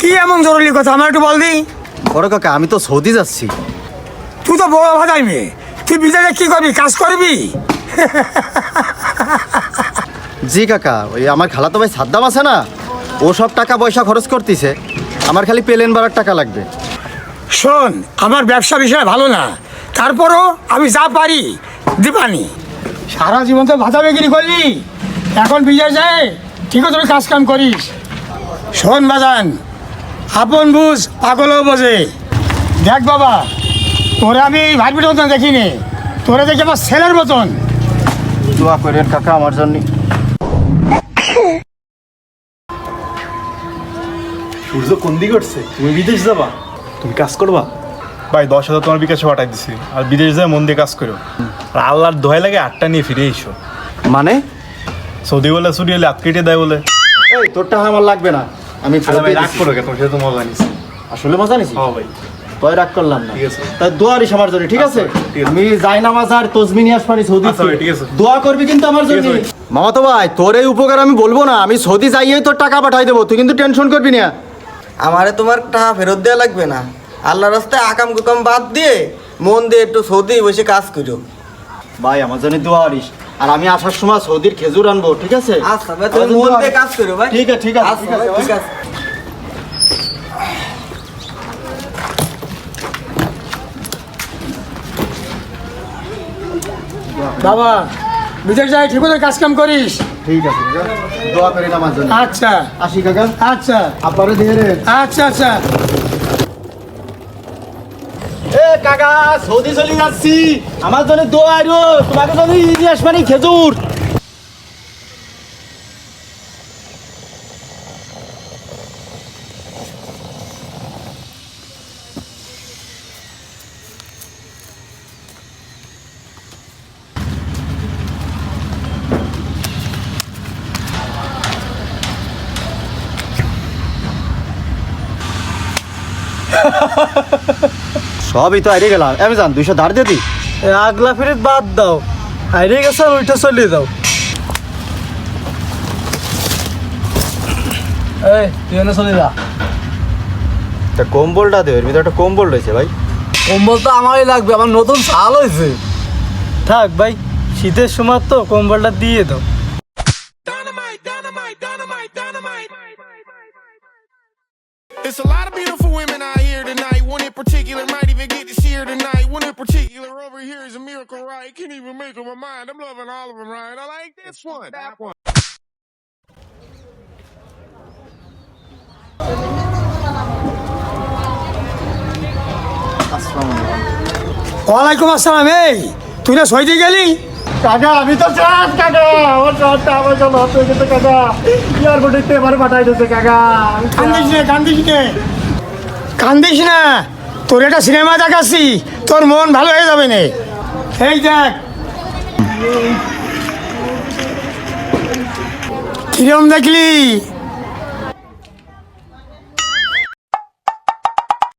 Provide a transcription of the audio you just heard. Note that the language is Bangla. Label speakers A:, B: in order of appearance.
A: কি এমন জরুরি কথা? আমার একটু বল দি।
B: বড় কাকা আমি তো সৌদি যাচ্ছি।
A: তুই তো বড় ভাতাই মেয়ে। তুই বিদেশে কি করবি? কাজ করবি?
B: জি কাকা ওই আমার খালাতো ভাই সাদ্দাম আছে না? ও সব টাকা পয়সা খরচ করতেছে। আমার খালি প্লেন ভাড়ার টাকা লাগবে।
A: শোন আমার ব্যবসা বিষয় ভালো না। তারপরও আমি যা পারি দিবানি। সারা জীবন তো ভাতা বিক্রি করলি। এখন বিজয় যায় ঠিক আছে কাজ কাম করিস। শোন বাজান আপন বুঝ পাগলও বোঝে। দেখ বাবা তোরে আমি ভাইবির মতন দেখিনি। তোরে দেখে আমার ছেলের মতন।
B: দোয়া করেন কাকা আমার জন্য।
C: সূর্য কোন দিকে উঠছে? তুমি বিদেশ যাবা? তুমি কাজ করবা? ভাই দশ হাজার তোমার বিকাশে পাঠাই দিছি। আর বিদেশ যায় মন দিয়ে কাজ করো। আর আল্লাহর দোহাই লাগে আটটা নিয়ে ফিরে এসো।
B: মানে?
C: সৌদি বলে ছুটি হলে হাত কেটে দেয় বলে।
B: এই তোর টাকা আমার লাগবে না। আমি ফেরত দিয়ে
C: রাগ। করো কে তোমার সাথে তো মজা নিছি।
B: আসলে মজা নিছি?
C: হ্যাঁ ভাই।
B: তোয় রাগ করলাম না।
C: ঠিক আছে।
B: তাই দোয়া আমার জন্য ঠিক আছে?
C: আচ্ছা, আছে।
B: আমি যাই নামাজ আর তসবি নিয়ে আসবানি সৌদি
C: আচ্ছা ভাই, ঠিক আছে।
B: দোয়া করবি কিন্তু আমার জন্য
C: আছে ভাই।
B: মামা তো ভাই তোর এই উপকার আমি বলব না। আমি সৌদি যাইয়েই তোর টাকা পাঠাই দেবো। তুই কিন্তু টেনশন করবি না।
D: আমারে তোমার টাকা ফেরত দেওয়া লাগবে না। আল্লাহ রাস্তায় আকাম কুকাম বাদ দিয়ে মন দিয়ে একটু সৌদি বসে কাজ করো।
B: ভাই আমার জন্য দোয়া করিস। আর আমি আসার সময় সৌদির খেজুর আনব ঠিক আছে?
D: আচ্ছা ভাই তুমি মন
B: দিয়ে
D: কাজ করো ভাই।
B: ঠিক আছে ঠিক আছে ঠিক আছে
D: ভাই,
B: ভাই।
D: ঠিক আছে।
A: বাবা বিদেশ যায় ঠিক মতো কাজ কাম করিস?
B: ঠিক আছে দোয়া করেন আমার জন্য।
A: আচ্ছা।
B: আসি কাকা।
A: আচ্ছা।
B: আব্বারে দিয়ে
A: আচ্ছা আচ্ছা।
B: এ কাকা সৌদি চলে যাচ্ছি। আমার জন্য দোয়া আরও তোমাকে জন্য নিয়ে আসবানি খেজুর। সবই তো আইরে গেলাম। আমি জান দুইশো ধার দিয়ে দিই।
E: আগলা ফেরত বাদ দাও। হাইরে গেছে আর ওইটা চলে দাও। এই তুই এনে চলে যা।
B: তা কম্বলটা দে এর ভিতরে একটা কম্বল রয়েছে ভাই।
E: কম্বল তো আমারই লাগবে আমার নতুন শাল হয়েছে থাক ভাই শীতের সময় তো কম্বলটা দিয়ে দাও।
F: It's a lot of beautiful women. Particular might even get to see her tonight. One in particular over here is a miracle, right? Can't even make up my mind. I'm loving all of them, right? I like this one. That one.
A: ওয়ালাইকুম আসসালাম এই তুই না সইতে গেলি
B: কাকা আমি তো চাস কাকা আমার শহরটা আমার জন্য হতে গেছে কাকা এয়ারপোর্টে এবার পাঠাই দিয়েছে কাকা
A: কান্দিস না কান্দিস না কান্দিস না তোর একটা সিনেমা দেখাচ্ছি তোর মন ভালো হয়ে যাবে নে। এই দেখ। কিরম দেখলি?